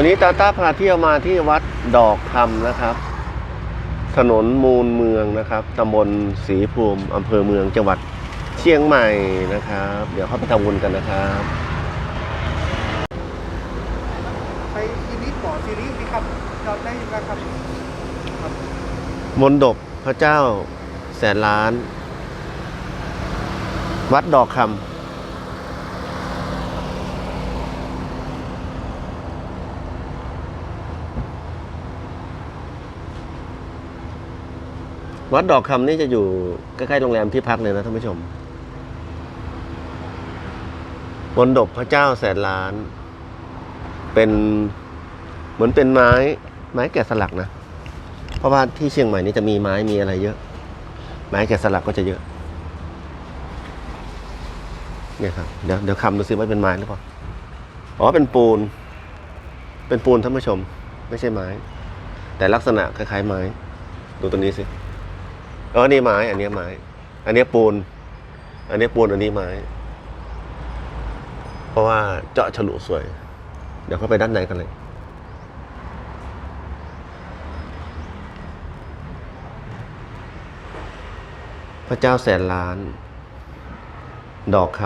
วันนี้ตาต้าพาเที่ยวมาที่วัดดอกคำนะครับ ถนนมูลเมืองนะครับตำบลศรีภูมิอำเภอเมืองจังหวัดเชียงใหม่นะครับ เดี๋ยวเข้าไปทำบุญกันนะครับไปคลินิกหมอซีรีส์นี่ครับจอดได้อยู่แล้วครับครับมนดบพระเจ้าแสนล้าน วัดดอกคำ วัดดอกคำนี่จะอยู่ใกล้ๆโรงแรมที่พักเลยนะท่านผู้ชมมนดบพระเจ้าแสนล้าน เป็นเหมือนเป็นไม้ไม้แกะสลักนะ เพราะว่าที่เชียงใหม่นี่จะมีไม้มีอะไรเยอะ ไม้แกะสลักก็จะเยอะเนี่ยครับเดี๋ยวเดี๋ยวคำดูซิว่าเป็นไม้หรือเปล่าอ๋อเป็นปูน เป็นปูนท่านผู้ชม ไม่ใช่ไม้ แต่ลักษณะคล้ายๆไม้ ดูตัวนี้สิ เออนี่ไม้ อันนี้ไม้ อันนี้ปูน อันนี้ปูน อันนี้ไม้ เพราะว่าเจาะฉลุสวย เดี๋ยวเข้าไปด้านในกันเลย พระเจ้าแสนล้าน ดอกค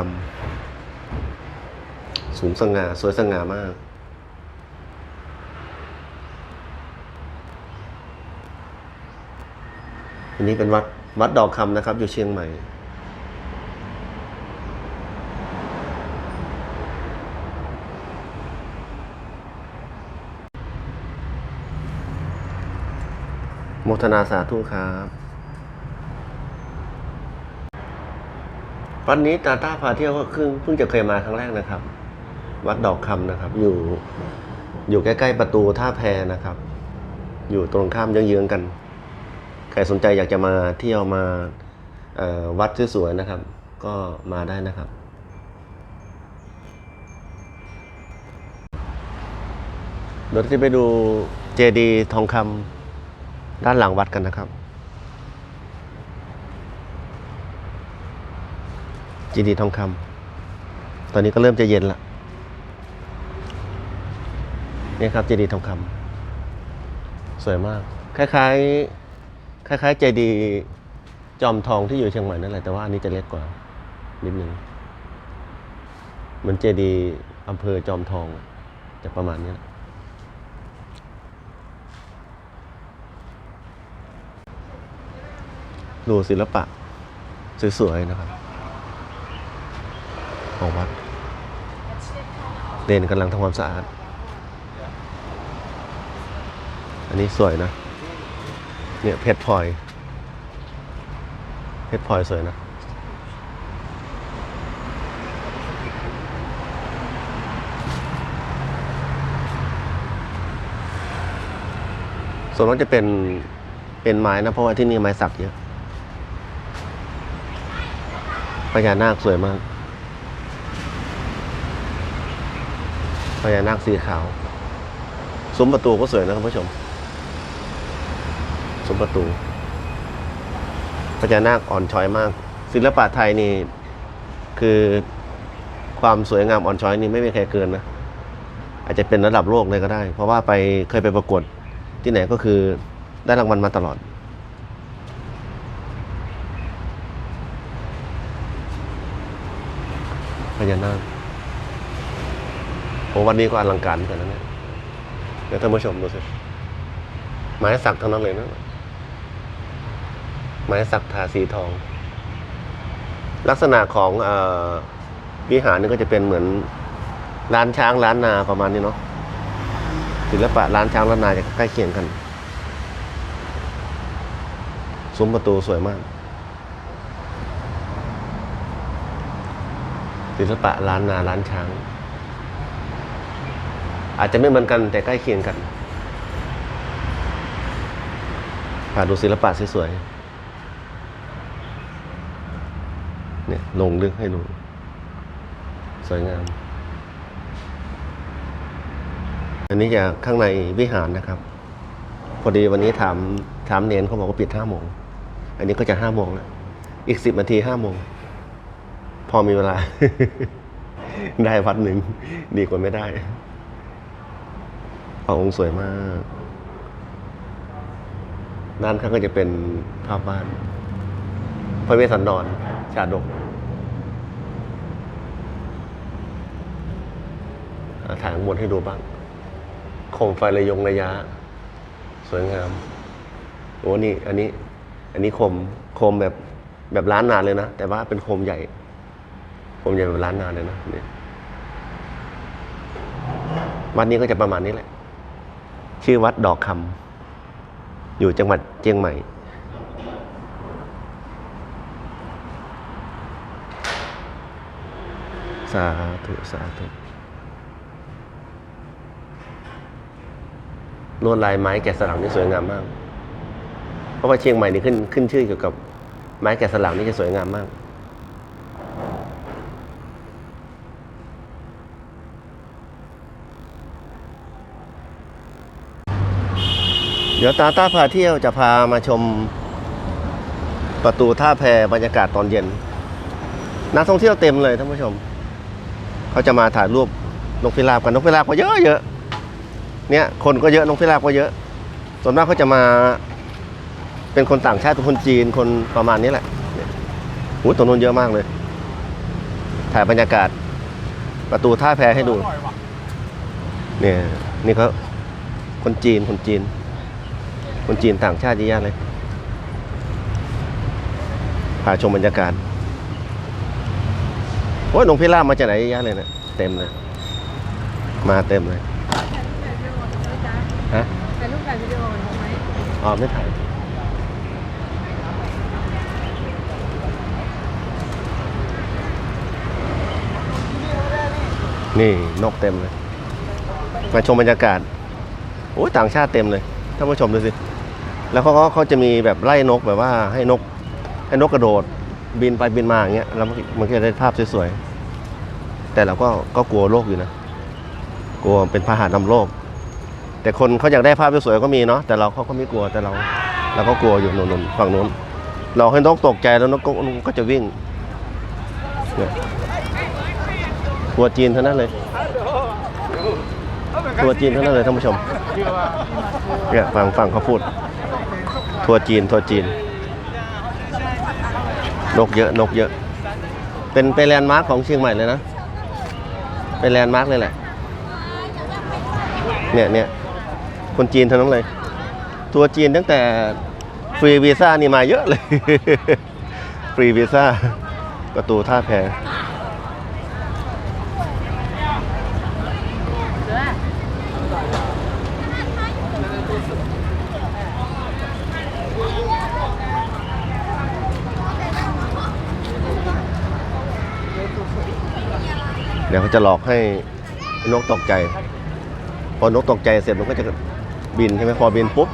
ำสูงสง่าสวยสง่ามาก อันนี้เป็นวัดวัดดอกคำนะครับ อยู่เชียงใหม่ โมทนาสาธุครับวันนี้ตาต้าพาเที่ยวก็เพิ่งเพิ่งจะเคยมาครั้งแรกนะครับ วัดดอกคำนะครับ อยู่อยู่ใกล้ ๆ ประตูท่าแพนะครับ อยู่ตรงข้ามเยื้องๆกัน ใครสนใจอยากจะมาเที่ยวมาวัดสวยๆนะครับ ก็มาได้นะครับ เดี๋ยวจะไปดูเจดีย์ทองคำด้านหลังวัดกันนะครับ เจดีย์ทองคำตอนนี้ก็เริ่มจะเย็นละนี่ครับเจดีย์ทองคำสวยมาก คล้ายๆ คล้ายๆ เจดีย์จอมทองที่อยู่เชียงใหม่นั่นแหละแต่ว่าอันนี้จะเล็กกว่านิดนึงเหมือนเจดีย์อำเภอจอมทองจะประมาณนี้ดูศิลปะ สวยๆนะครับ ของวัดเดนกำลังทำความสะอาด อันนี้สวยนะ เนี่ยเพชรพลอยเพชรพลอยสวยนะส่วนมากจะเป็นเป็นไม้นะ เพราะว่าที่นี่ไม้สักเยอะพญานาคสวยมากพญานาคสีขาว ซุ้มประตูก็สวยนะครับผู้ชม ซุ้มประตูพญานาคอ่อนช้อยมาก ศิลปะไทยนี่คือความสวยงามอ่อนช้อยนี่ไม่มีใครเกินนะอาจจะเป็นระดับโลกเลยก็ได้ เพราะว่าไปเคยไปประกวดที่ไหนก็คือได้รางวัลมาตลอด พญานาคโอ้วันนี้ก็อลังการเหมือนกันนะเนี่ยเดี๋ยวท่านผู้ชมดูสิไม้สักทั้งนั้นเลยนะ ไม้สักทาสีทอง ลักษณะของอวิหารนี่ก็จะเป็นเหมือนร้านช้างร้านนาประมาณนี้เนาะศิลปะร้านช้างร้านนาจะใกล้เคียงกันซุ้มประตูสวยมาก ศิลปะร้านนาร้านช้าง อาจจะไม่เหมือนกันแต่ใกล้เคียงกันพาดูศิลปะสวยๆเนี่ย ลงลึกให้ดูสวยงาม อันนี้จะข้างในวิหารนะครับ พอดีวันนี้ถามถามเนนเขาบอกว่าปิดห้าโมง อันนี้ก็จะห้าโมงแล้วอีกสิบนาทีห้าโมง พอมีเวลา ได้วัดหนึ่ง ดีกว่าไม่ได้พระองค์สวยมากด้านข้างก็จะเป็นภาพบ้าน พระเวสสันดรชาดกอะ ถ่ายข้างบนให้ดูบ้างโคมไฟระยงระยะ สวยงามโอ้นี่อันนี้ อันนี้โคมโคมแบบแบบล้านนานเลยนะ แต่ว่าเป็นโคมใหญ่โคมใหญ่แบบล้านนานเลยนะเนี่ยวัดนี้ก็จะประมาณนี้แหละ ชื่อวัดดอกคำอยู่จังหวัดเชียงใหม่สาธุสาธุ ลวดลายไม้แกะสลักนี่สวยงามมาก เพราะว่าเชียงใหม่นี่ขึ้นขึ้นชื่อเกี่ยวกับไม้แกะสลักนี่จะสวยงามมาก เดี๋ยวตาต้าพาเที่ยวจะพามาชมประตูท่าแพบรรยากาศตอนเย็น นักท่องเที่ยวเต็มเลยท่านผู้ชม เขาจะมาถ่ายรูปนกพิราบกันนกพิราบก็เยอะเยอะ เนี่ยคนก็เยอะนกพิราบก็เยอะ ส่วนมากเขาจะมา เป็นคนต่างชาติคนจีนคนประมาณนี้แหละเนี่ยโอ้ตรงนู้นเยอะมากเลย ถ่ายบรรยากาศ ประตูท่าแพให้ดู เนี่ย นี่เขาคนจีนคนจีน คนจีนต่างชาติเยอะแยะเลยพาชมบรรยากาศโอ้ยหลวงพี่ล่ามมาจากไหนเยอะแยะเลยเนะเต็มเลย มาเต็มเลยฮะ เป็นรูปแบบวิดีโอถูกไหม อ๋อไม่ถ่ายนี่นกเต็มเลย มาชมบรรยากาศโอ้ยต่างชาติเต็มเลยท่านผู้ชมดูสิ แล้วเขาเขาจะมีแบบไล่นกแบบว่าให้นก ให้นกกระโดดบินไปบินมาอย่างเงี้ยแล้วมันมันก็จะได้ภาพสวยๆแต่เราก็ก็กลัวโลกอยู่นะ กลัวเป็นพาหะนำโลก แต่คนเขาอยากได้ภาพสวยๆก็มีเนาะแต่เราเขาก็ไม่กลัวแต่เราเราก็กลัวอยู่โน่นๆฝั่งนู้น เราให้นกตกใจแล้วนกก็ก็จะวิ่งเนี่ยตัวจีนเท่านั้นเลยตัวจีนเท่านั้นเลยท่านผู้ชมเนี่ยฟังฟังเขาพูด ทัวร์จีนทัวร์จีน นกเยอะนกเยอะ เป็นเป็นแลนด์มาร์คของเชียงใหม่เลยนะ เป็นแลนด์มาร์คเลยแหละ เนี่ยเนี่ย คนจีนทั้งนั้นเลยทัวจีนตั้งแต่ฟรีวีซ่านี่มาเยอะเลย ฟรีวีซ่าประตูท่าแพเดี๋ยวเขาจะหลอกให้นกตกใจ พอนกตกใจเสร็จมันก็จะ บินใช่ไหมพอบินปุ๊บ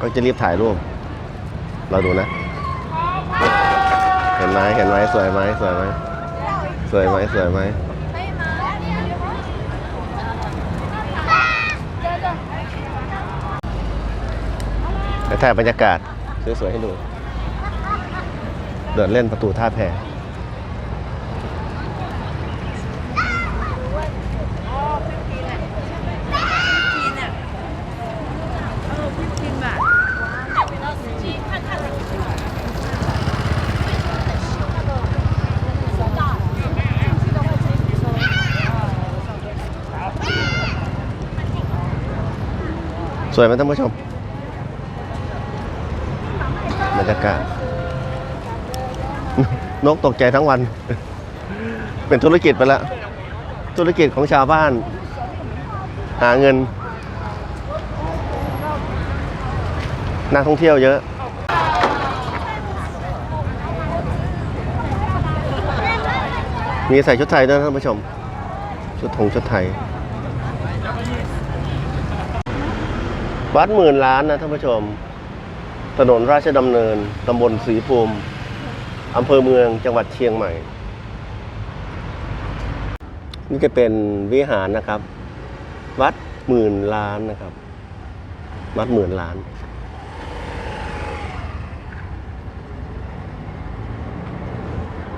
ก็จะรีบถ่ายรูป เราดูนะ เห็นไหมเห็นไหมสวยไหมสวยไหมสวยไหมสวยไหมถ่ายบรรยากาศสวยๆให้ดู เดินเล่นประตูท่าแพ สวยไหมท่านผู้ชมบรรยากาศนกตกใจทั้งวัน เป็นธุรกิจไปแล้ว ธุรกิจของชาวบ้าน หาเงิน นักท่องเที่ยวเยอะมีใส่ชุดไทยด้วยนะท่านผู้ชม ชุดธงชุดไทย วัดหมื่นล้านนะท่านผู้ชม ถนนราชดำเนินตำบลศรีภูมิอำเภอเมืองจังหวัดเชียงใหม่ นี่จะเป็นวิหารนะครับ วัดหมื่นล้านนะครับ วัดหมื่นล้าน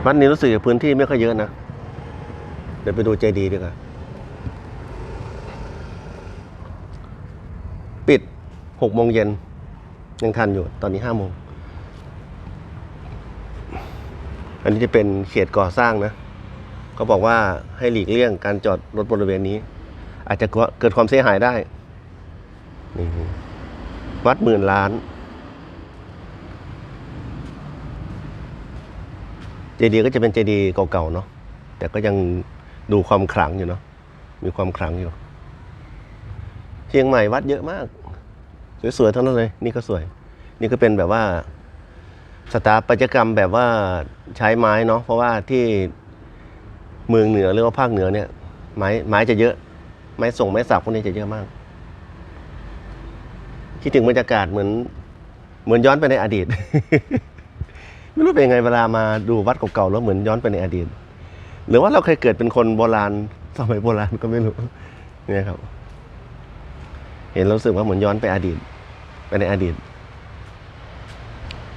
วัดนี้รู้สึกพื้นที่ไม่ค่อยเยอะนะ เดี๋ยวไปดูเจดีดีกว่า หกโมงเย็นยังทันอยู่ตอนนี้ห้าโมง อันนี้จะเป็นเขตก่อสร้างนะเขาบอกว่าให้หลีกเลี่ยงการจอดรถบริเวณนี้ อาจจะเกิดความเสียหายได้นี่วัดหมื่นล้าน เจดีย์ก็จะเป็นเจดีย์เก่าๆเนาะแต่ก็ยังดูความขลังอยู่เนาะมีความขลังอยู่ เชียงใหม่วัดเยอะมาก สวยๆทั้งนั้นเลย นี่ก็สวย นี่ก็เป็นแบบว่าสถาปัตยกรรมแบบว่าใช้ไม้เนาะเพราะว่าที่เมืองเหนือหรือว่าภาคเหนือเนี่ย ไม้ไม้จะเยอะ ไม้ส่งไม้สักพวกนี้จะเยอะมาก คิดถึงบรรยากาศเหมือน เหมือนย้อนไปในอดีต ไม่รู้เป็นยังไงเวลามาดูวัดเก่าๆแล้วเหมือนย้อนไปในอดีต หรือว่าเราเคยเกิดเป็นคนโบราณสมัยโบราณก็ไม่รู้เนี่ยครับ เห็นแล้วรู้สึกว่าเหมือนย้อนไปอดีต ในอดีต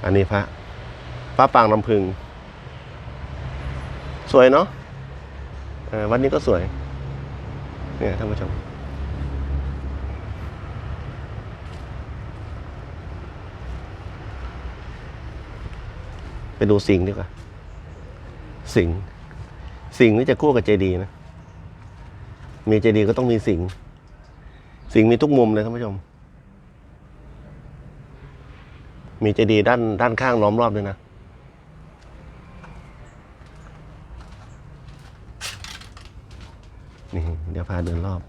อันนี้พระพระปางลำพึง สวยเนาะวัดนี้ก็สวย เนี่ยท่านผู้ชมไปดูสิงห์ดีกว่า สิงห์สิงห์นี่จะคู่กับเจดีย์นะ มีเจดีย์ก็ต้องมีสิงห์สิงห์มีทุกมุมเลยท่านผู้ชม มีเจดีย์ด้านด้านข้างล้อมรอบด้วยนะ นี่ เดี๋ยวพาเดินรอบ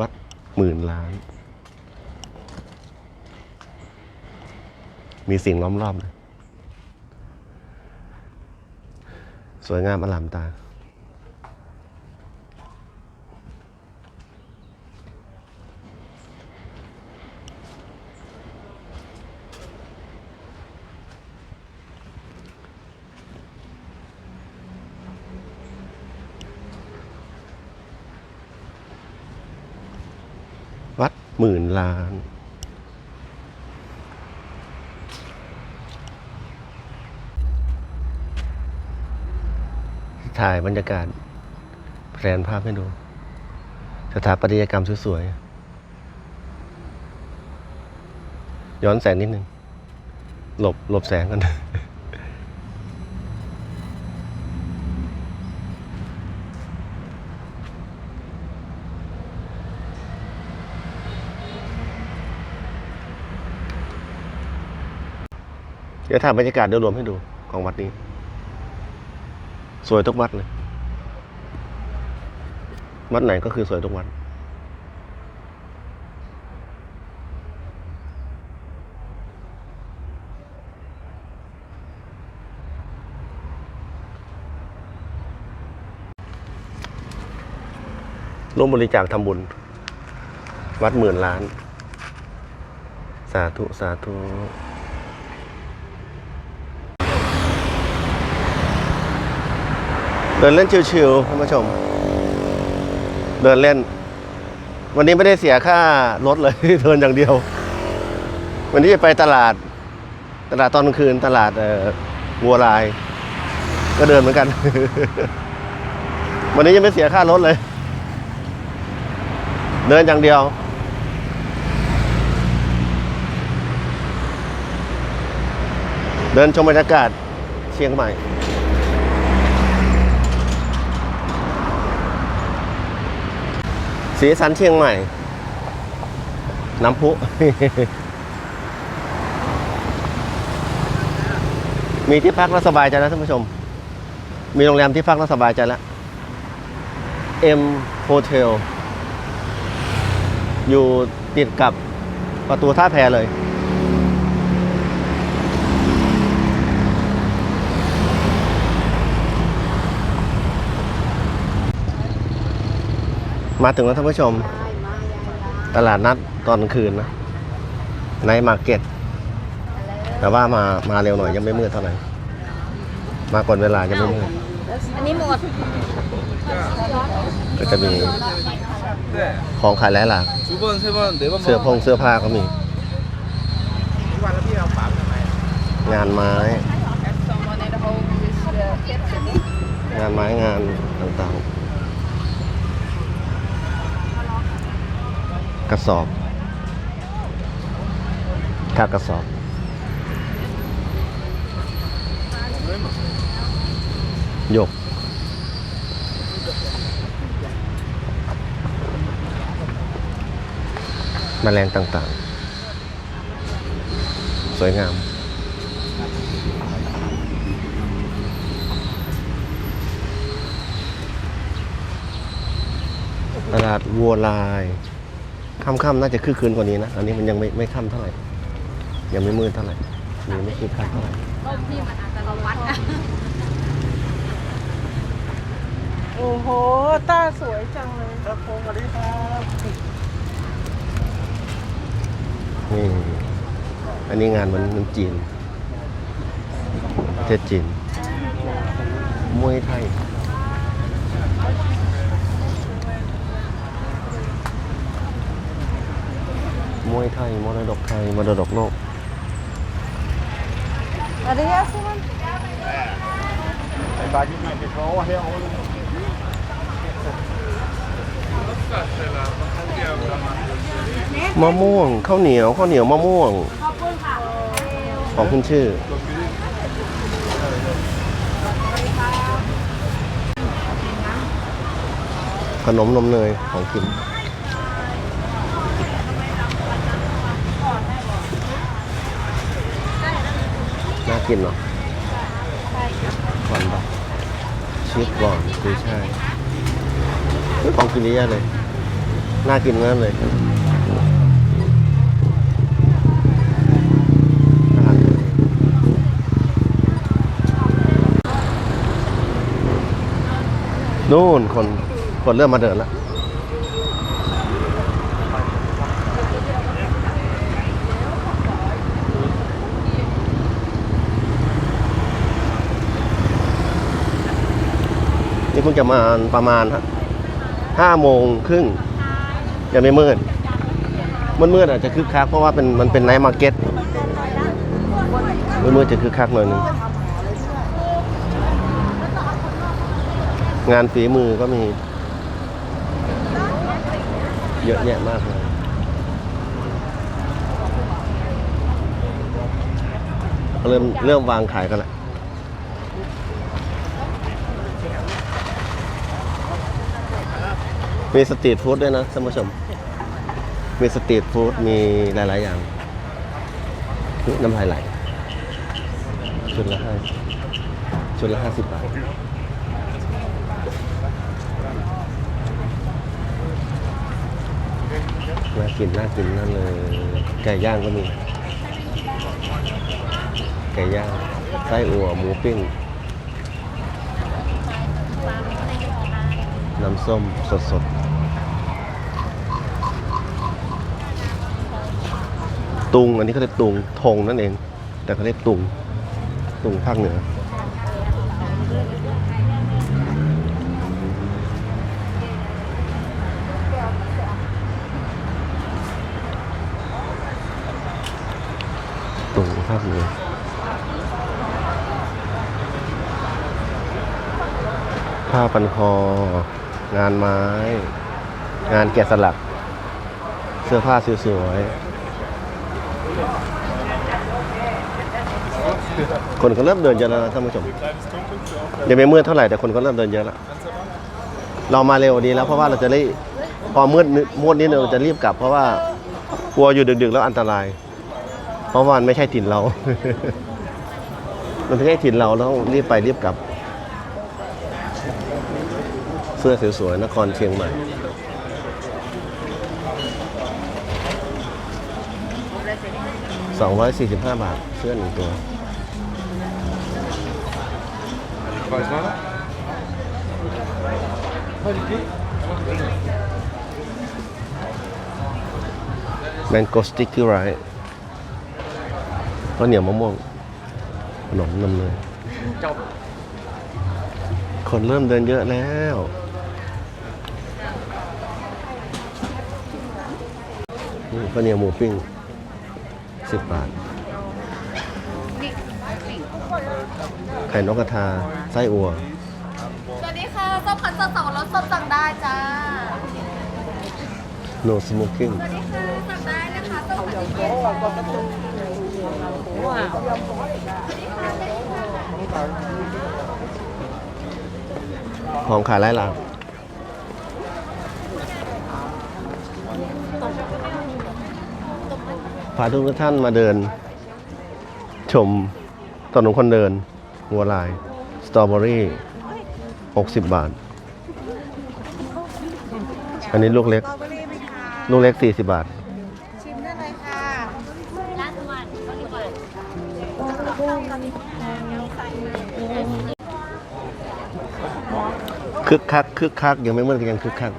วัดหมื่นล้าน มีสิ่งล้อมรอบเลย สวยงามอลามตา วัด หมื่นล้าน ถ่ายบรรยากาศแผนภาพให้ดู สถาปัตยกรรมสวยๆ ย้อนแสงนิดนึง หลบหลบแสงกัน ดี๋ยวถ่ายบรรยากาศโดยรวมให้ดูของวัดนี้ สวยทุกวัดเลย วัดไหนก็คือสวยทุกวัดร่วมบริจาคทำบุญ วัดหมื่นล้าน สาธุ สาธุ เดินเล่นชิวๆคุณผู้ชม เดินเล่น วันนี้ไม่ได้เสียค่ารถเลย เดินอย่างเดียว วันนี้จะไปตลาด ตลาดตอนกลางคืนตลาดวัวลาย ก็เดินเหมือนกัน วันนี้ยังไม่เสียค่ารถเลย เดินอย่างเดียวเดินชมบรรยากาศเชียงใหม่ สีสันเชียงใหม่ น้ำพุ มีที่พักแล้วสบายใจแล้วท่านผู้ชม มีโรงแรมที่พักแล้วสบายใจแล้ว M Hotel อยู่ติดกับประตูท่าแพเลย มาถึงแล้วท่านผู้ชม ตลาดนัดตอนคืนนะ ในมาร์เก็ต แต่ว่ามามาเร็วหน่อยยังไม่มืดเท่าไหร่ มาก่อนเวลายังไม่มืด อันนี้หมดก็จะมีของขายหลายหลากเสื้อพงเสื้อผ้าก็มี งานไม้ งานไม้งานต่างๆ กระสอบกาวกระสอบหยก แมลงต่างๆ สวยงาม ตลาดวัวลาย ค่ำๆน่าจะคึกคืนกว่านี้นะ อันนี้มันยังไม่ไม่ค่ำเท่าไหร่ ยังไม่มืดเท่าไหร่ยังไม่คึกคักเท่าไหร่ต้มนี่มันอาจจะระวัดนะโอ้โหตาสวยจังเลยครับผมสวัสดีครับนี่อันนี้งานมันมันจีนประเทศจีนมวยไทย มว ยไทยมรดกไทยมรดกโลกอะไรอะซิมันมะม่วงข้าวเหนียวข้าวเหนียวมะม่วง ขอบคุณค่ะของคุณชื่อ ขนมนมเนยของกิน กินเนาะก่อนปะชีสก่อนกุยช่ายเฮ้ยของกินเยอะแยเลย น่ากินมากเลยนู่นคนคนเริ่มมาเดินแล้ว นี่เพิ่งจะมาประมาณห้าโมงครึ่งยังไม่มืดมืดมืดๆอาจจะคึกคักเพราะว่าเป็นมันเป็นไนท์มาร์เก็ตมืดมืดๆจะคึกคักหน่อยนึงงานฝีมือก็มี เยอะแยะมากเลยเริ่มเริ่มวางขายกันแล้ว มีสตรีทฟู้ดด้วยนะท่านผู้ชม มีสตรีทฟู้ดมีหลาย ๆ อย่างน้ำลายไหลชุดละห้าชุดละห้าสิบบาทน่ากินน่ากินนั่นเลย ไก่ย่างก็มี ไก่ย่าง ไส้อั่วหมูปิ้ง น้ำส้มสดๆ ตุง อันนี้เขาเรียกตุงทงนั่นเอง แต่เขาเรียกตุง ตุงภาคเหนือ ตุงภาคเหนือผ้าพันคอ งานไม้ งานแกะสลัก เสื้อผ้าสวยๆ คนก็เริ่มเดินเยอะแล้วนะท่านผู้ชมยังไม่มืดเท่าไหร่แต่คนก็เริ่มเดินเยอะแล้วเรามาเร็วดีแล้วเพราะว่าเราจะได้พอมืดมืดนิดนึงเราจะรีบกลับ เพราะว่ากลัวอยู่ดึกๆแล้วอันตราย เพราะว่ามันไม่ใช่ถิ่นเรา มันไม่ใช่ถิ่นเราเราต้องรีบไปรีบกลับ เสื้อสวยๆนครเชียงใหม่ 245 บาท เสื้อหนึ่งตัว Weiß man? แมนโกสติกกี้ไรข้าวเหนียวมะม่วงขนมนมเนยคนเริ่มเดินเยอะแล้วนี่ข้าวเหนียวหมูปิ้ง สิบบาท ไข่นกกระทา ไส้อั่วสวัสดีค่ะส้มคันสดสับปะรดสดสั่งได้จ้า no smoking สั่งได้นะคะต้องปฏิเสธว้าวของขายไร้หลัง พาทุกท่านมาเดิน ชมถนนคนเดินวัวลาย สตรอเบอรี่ 60 บาท อันนี้ลูกเล็กสตรอเบอรี่ไหมคะลูกเล็ก 40 บาท ชิมได้เลยค่ะร้านวันก็ดีกว่าคึกคักคึกคักยังไม่เมื่อกันยังคึกคัก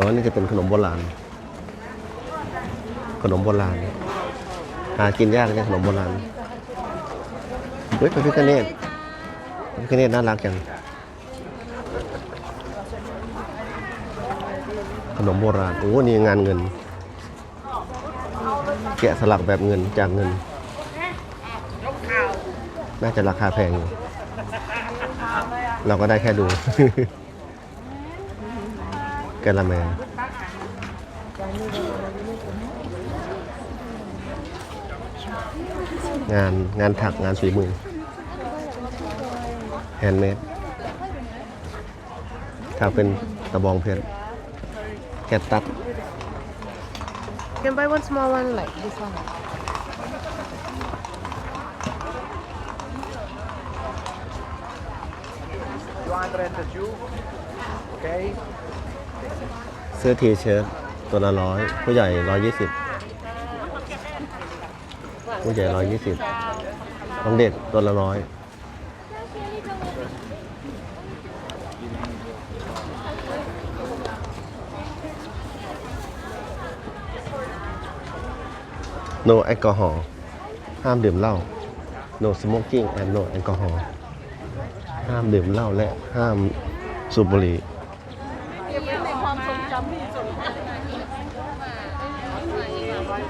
อ๋อ นี่จะเป็นขนมโบราณ ขนมโบราณ หากินยากเนะขนมโบราณ เฮ้ยพระพิฆเนศพระพิฆเนศน่ารักจัง ขนมโบราณ โอ้ นี่งานเงิน แกะสลักแบบเงินจากเงิน น่าจะราคาแพงอยู่ เราก็ได้แค่ดู กะละแมงานงานถักงานฝีมือแฮนด์เมดถักเป็นตะบองเพชรแคตตัส can buy one small one like this one okay เสื้อทีเชิ้ตตัวละร้อยผู้ใหญ่ร้อยยี่สิบผู้ใหญ่ร้อยยี่สิบของเด็กตัวละร้อยโนแอลกอฮอล์ห้ามดื่มเหล้า no smoking and no alcohol ห้ามดื่มเหล้าและห้ามสูบบุหรี่ ในความทรงจำที่สุด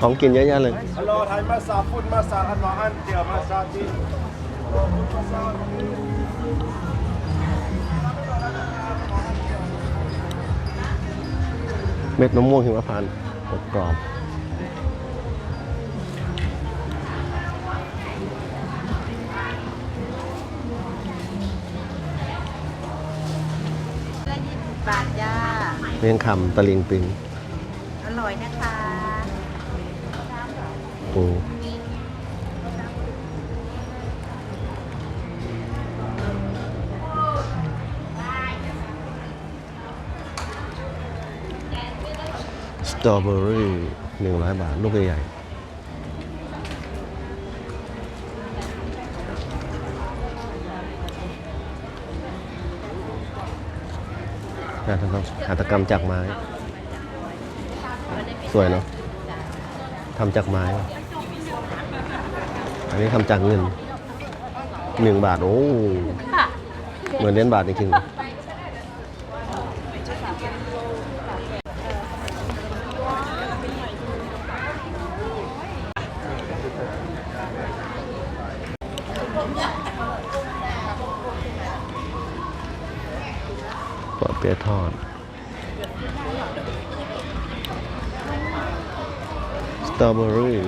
ของกินเยอะแยะเลย Hello, Thai massage, food massage, and one deal massage. เม็ดมะม่วงหิมพานต์อบกรอบบาทจ้าเมี่ยงคำตะลิงปิง ปูสตรอเบอรี่หนึ่งร้อยบาท ลูกใหญ่ๆงานทำหัตถกรรมจากไม้ สวยเนาะทำจากไม้ อันนี้ทำจากเงินหนึ่งบาท โอ้เหมือนเหรียญบาทจริงๆปอเปี๊ยะทอด สตรอเบอรี่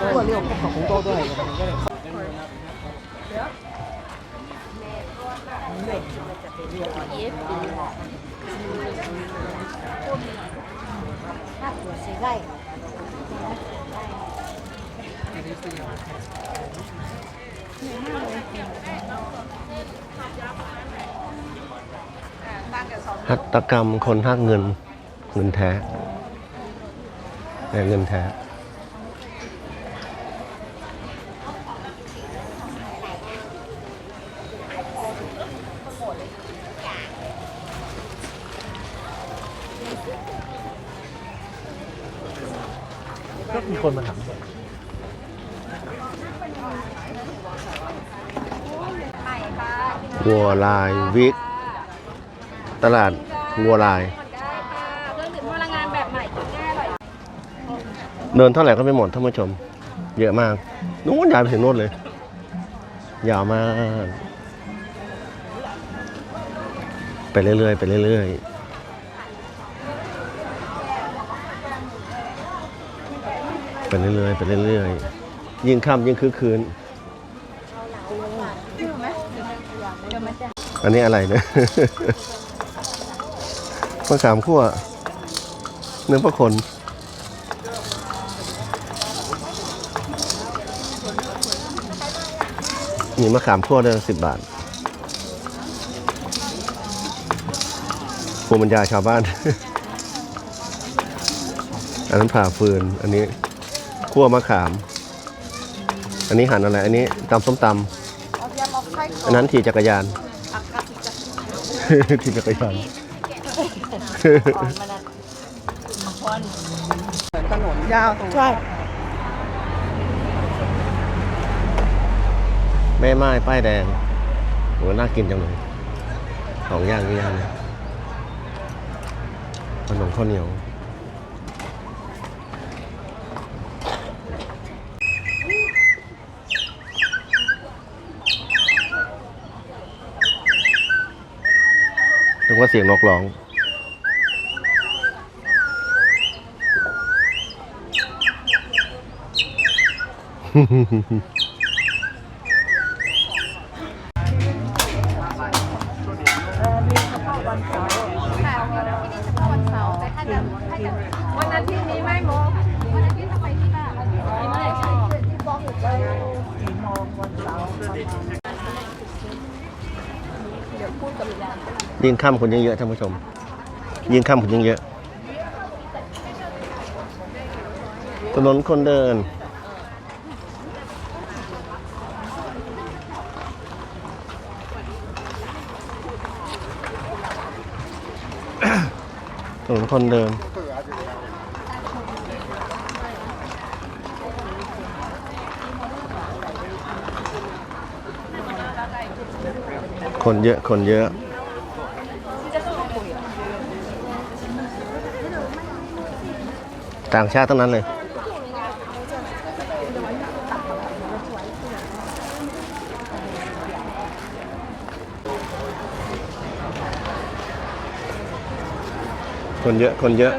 ตัวเรียวพวกของโตด้วย หักตกรรมคนหักเงินเงินแท้เงินแท้ก็มีคนมาถามผมใหม่ค่ะวัวลายวิก ตลาดวัวลายได้ค่ะเครื่องดื่มพลังงานแบบใหม่กินง่ายอร่อยเดินเท่าไหร่ก็ไม่หมดท่านผู้ชม เยอะมากนู้นยาวไปถึงโน่นเลย ยาวมาก ไปเรื่อยๆไปเรื่อยๆไปเรื่อยๆไปเรื่อยๆยิ่งค่ำยิ่งคือคืน อันนี้อะไรเนี่ย มะขามคั่วเนื้อพระคนมีมะขามคั่วด้วยสิบบาทภูมิปัญญาชาวบ้าน อันนั้นผ่าฟืน อันนี้คั่วมะขาม อันนี้หั่นอะไร อันนี้ตำส้มตำอันนั้นขี่จักรยาน ขี่จักรยาน ถนนยาวตรงใช่แม่ไม้ป้ายแดงโหน่ากินจังเลยของย่างนี่ย่างเลยขนมข้าวเหนียวนึกว่าเสียงนกร้อง วันอาทิตย์นี้ไม่โมวันอาทิตย์ทำไมที่บ้านไม่ไม่ใช่ที่บอกอยู่เลยยิ่งค่ำคนยิ่งเยอะท่านผู้ชม ยิ่งค่ำคนยิ่งเยอะถนนคนเดิน ถนนคนเดินคนเยอะ คนเยอะ ต่างชาติทั้งนั้นเลย คนเยอะคนเยอะ